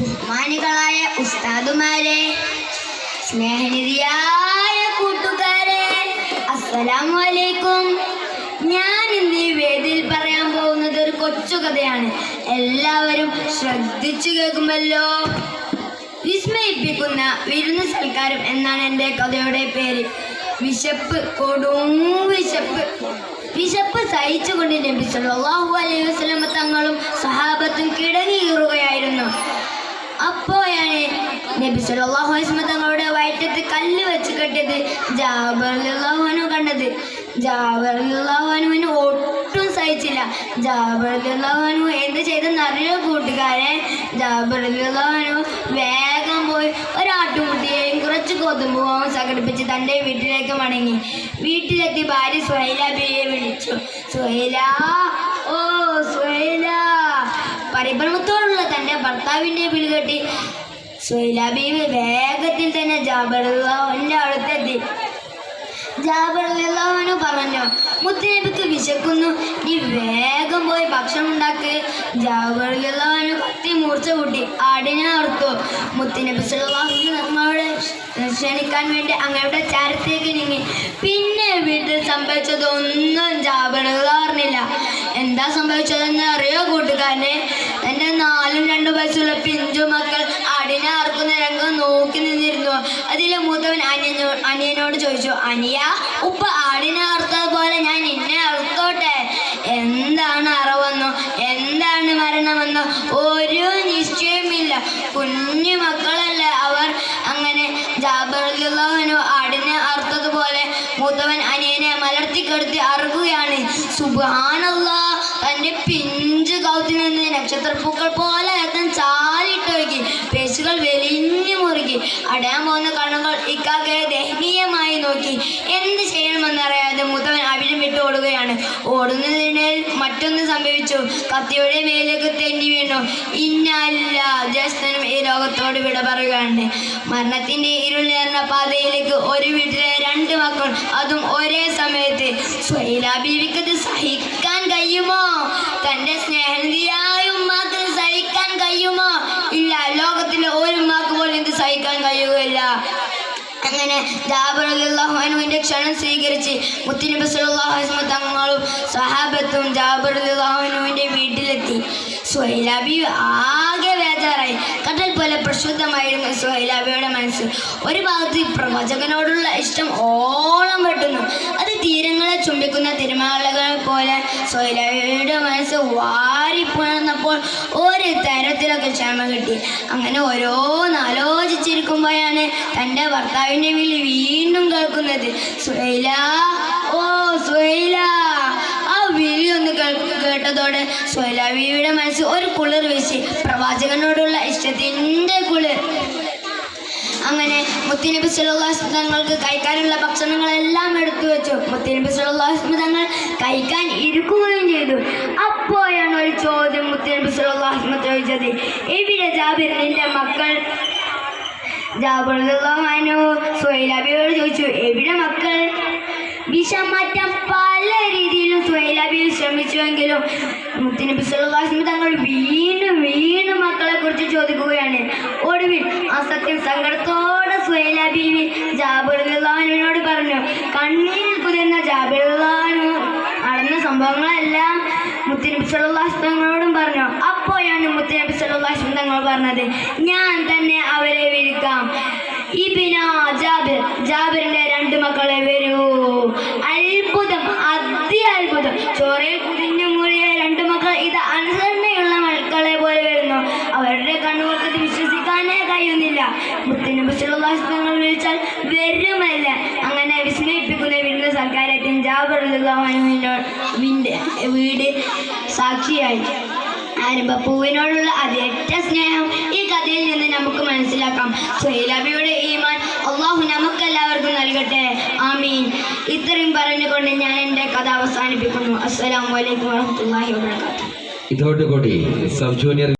ബഹുമാനികളായ ഉസ്താദുമാരെ സ്നേഹനിധിയായ കൂട്ടുകാരെ അസ്സലാമു അലൈക്കും ഞാൻ ഇന്ന് ഈ വേദിയിൽ പറയാൻ പോകുന്നത് ഒരു കൊച്ചു കഥയാണ്. എല്ലാവരും ശ്രദ്ധിച്ചു കേൾക്കുമല്ലോ. വിസ്മയിപ്പിക്കുന്ന വിരുന്ന് സൽക്കാരം എന്നാണ് എന്റെ കഥയുടെ പേര്. വിശപ്പ് കൊടും വിശപ്പ്. വിശപ്പ് സഹിച്ചുകൊണ്ട് നബി സല്ലല്ലാഹു അലൈഹി വസല്ലമ തങ്ങളും സഹാബത്തും അപ്പോഴാണ് നബി സല്ലല്ലാഹു അലൈഹി തങ്ങളുടെ വയറ്റത്ത് കല്ല് വെച്ച് കെട്ടിയത് ജാബർ അള്ളാഹുനു കണ്ടത്. ജാബർ അൻഹുവിന് ഒട്ടും സഹിച്ചില്ല. ജാബർ അള്ളാഹുനു എന്ത് ചെയ്തെന്നറിയോ കൂട്ടുകാരെ? ജാബർ അള്ളാഹുനു വേഗം പോയി ഒരാട്ടുമുട്ടിയെയും കുറച്ച് ഗോതമ്പ് മാവും സംഘടിപ്പിച്ച് തന്റെ വീട്ടിലേക്ക് മടങ്ങി. വീട്ടിലെത്തി ഭാര്യ സുഹൈല ബിയെ വിളിച്ചു. സുഹൈല ഓ സുഹൈല. പരിഭ്രമത്തോടുള്ള തന്റെ ഭർത്താവിന്റെ വിളി കേട്ടി. സുഹൈല വേഗത്തിൽ തന്നെ ജാബറുള്ളവന്റെ അടുത്തെത്തി ജാബറുള്ളവന് പറഞ്ഞു മുത്തനബിക്ക് വിശക്കുന്നു. നീ വേഗം പോയി ഭക്ഷണം ഉണ്ടാക്ക്. ജാബറുള്ളവന് കത്തി മൂർച്ച കൂട്ടി ആടിനെ ഓർത്തു. മുത്തനബി നമ്മളോട് ക്ഷണിക്കാൻ വേണ്ടി അങ്ങയുടെ ചാരത്തേക്ക് നീങ്ങി. പിന്നെ വീട്ടിൽ സംഭവിച്ചതൊന്നും ജാബറുള്ള അറിഞ്ഞില്ല. എന്താ സംഭവിച്ചതെന്ന് അറിയോ കൂട്ടുകാരനെ? നാലും രണ്ടു വയസ്സുള്ള പിഞ്ചു മക്കൾ ആടിനെ രംഗം നോക്കി നിന്നിരുന്നു. അതിലെ മൂത്തവൻ അനിയനോ അനിയനോട് ചോദിച്ചു അനിയ ഉപ്പ ആടിനെ അറുത്തതുപോലെ ഞാൻ നിന്നെ അറുത്തോട്ടെ എന്താണ് അറവെന്നോ? എന്താണ് മരണമെന്നോ? ഒരു നിശ്ചയമില്ല കുഞ്ഞു മക്കളല്ല അവർ അങ്ങനെ ജാബറുല്ലാഹനു ആടിനെ അറുത്തതുപോലെ മൂത്തവൻ അനിയനെ മലർത്തിക്കെടുത്തി അറുകയാണ് സുബാനല്ലാ തന്റെ പിഞ്ചു കൗത്തിൽ നിന്ന് നക്ഷത്രപ്പൂക്കൾ പോലെ രക്തം ചാലിട്ടൊഴുകി പേശുകൾ വെലിഞ്ഞു മുറുകി. അടയാൻ പോകുന്ന കണ്ണുകൾ ഇക്കാക്കയെ ദയനീയമായി നോക്കി. എന്ത് ചെയ്യണമെന്നറിയാതെ മൂത്തവൻ അവിടെ വിട്ട് ഓടുകയാണ്. ഓടുന്നതിനിടയിൽ മറ്റൊന്ന് സംഭവിച്ചു. കത്തിയുടെ മേലേക്ക് തെന്നി വീണു. ഇന്നല്ല ജസ്തനും ഈ ലോകത്തോട് വിട പറയുകയാണ്. മരണത്തിന്റെ നേർന്ന പാതയിലേക്ക് ഒരു വീട്ടിലെ രണ്ട് മക്കൾ അതും ഒരേ സമയത്ത്. സ്വൈല കഴിയുമോ തന്റെ സ്നേഹനിധിയായ ഉമ്മാക്ക് സഹിക്കാൻ കഴിയുമോ? ഇല്ല ലോകത്തിലെ ഒരു ഉമ്മാക്ക് പോലും ഇത് സഹിക്കാൻ കഴിയുകയില്ല. അങ്ങനെ ജാബറുല്ലാഹുവിന്റെ ക്ഷണം സ്വീകരിച്ച് മുത്തിനബി വസല്ലം തങ്ങളും സഹാബത്തും ജാബറുല്ലാഹുവിന്റെ വീട്ടിലെത്തി. സുഹൈലാബി ആകെ വേജാറായി കടൽ പോലെ പ്രക്ഷുബ്ധമായിരുന്നു സുഹൈലാബിയുടെ മനസ്സ്. ഒരു ഭാഗത്ത് പ്രവചകനോടുള്ള ഇഷ്ടം ഓളം വെട്ടുന്നു. അത് തീരങ്ങളെ ചുംബിക്കുന്ന തിരുമാലകളെ പോലെ സൊയിലയുടെ മനസ്സ് വാരിപ്പുണർന്നപ്പോൾ ഒരു തരത്തിലൊക്കെ ക്ഷമ കിട്ടി. അങ്ങനെ ഓരോന്ന് ആലോചിച്ചിരിക്കുമ്പോഴാണ് തന്റെ ഭർത്താവിന്റെ വിളി വീണ്ടും കേൾക്കുന്നത്. സുഹൈല ഓ സുഹൈല. ആ വിളി ഒന്ന് കേട്ടതോടെ സുഹൈലാബിയുടെ മനസ്സ് ഒരു കുളിർ വീശി. പ്രവാചകനോടുള്ള ഇഷ്ടത്തിന്റെ മുത്തുനബി സല്ലല്ലാഹു തങ്ങൾക്ക് കഴിക്കാനുള്ള ഭക്ഷണങ്ങളെല്ലാം എടുത്തു വെച്ചു. മുത്തിനബി സല്ലല്ലാഹു തങ്ങൾ കഴിക്കാൻ ഇരിക്കുകയും ചെയ്തു. അപ്പോഴാണ് ഒരു ചോദ്യം മുത്തിനബി സല്ലല്ലാഹു ചോദിച്ചത്. എവിടെ ജാബിർ നിന്റെ മക്കൾ? ജാബിർഹു സുഹൈലാബിയോട് ചോദിച്ചു എവിടെ മക്കൾ? വിഷം മാറ്റാൻ പല രീതിയിലും സുഹൈലാബി ശ്രമിച്ചുവെങ്കിലും മുത്തിനബി സല്ലല്ലാഹു തങ്ങൾ വീണ്ടും വീണ്ടും മക്കളെ കുറിച്ച് ചോദിക്കുകയാണ്. ഒടുവിൽ ആ സത്യം സങ്കടത്തോടെ സുഹൈലാബി ജാബിറുല്ലാനുവിനോട് പറഞ്ഞു കണ്ണീരിൽ കുതിർന്ന ജാബിറുല്ലാനു നടന്ന സംഭവങ്ങളെല്ലാം മുത്തുനബി സല്ലല്ലാഹു തങ്ങളോടും പറഞ്ഞു. അപ്പോഴാണ് മുത്തുനബി സല്ലല്ലാഹു തങ്ങൾ പറഞ്ഞത് ഞാൻ തന്നെ അവരെ വിളിക്കാം ഇബിന ജാബിർ ജാബിറിന്റെ രണ്ട് മക്കളെ വരൂ. അത്ഭുതം അതി അത്ഭുതം ചോറയിൽ കുതിഞ്ഞു മൂലിയ രണ്ട് മക്കൾ ഇത് അനുസരണയുള്ള മക്കളെ പോലെ വരുന്നു. അവരുടെ കണ്ണുകൾക്ക് വിശ്വസിക്കാനേ കഴിയുന്നില്ല. സല്ലല്ലാഹു തങ്ങൾ വിളിച്ചാൽ വരുമല്ല. അങ്ങനെ വിസ്മയിപ്പിക്കുന്ന വിരുന്ന സർക്കാരത്തിൻ ജാബിർ വിന്റെ വീട് സാക്ഷിയായി. ആരംഭപ്പൂവിനോടുള്ള അതിയറ്റ സ്നേഹം ഈ കഥയിൽ നിന്ന് നമുക്ക് മനസ്സിലാക്കാം. സുഹൈലാബിയുടെ ഈമാൻ അള്ളാഹു നമുക്കെല്ലാവർക്കും നൽകട്ടെ. ആമീൻ. ഇത്രയും പറഞ്ഞുകൊണ്ട് ഞാൻ എന്റെ കഥ അവസാനിപ്പിക്കുന്നു. അസ്സലാമു അലൈക്കും വറഹ്മത്തുള്ളാഹി വബറകാതുഹു. ഇതോടുകൂടി സബ് ജൂനിയർ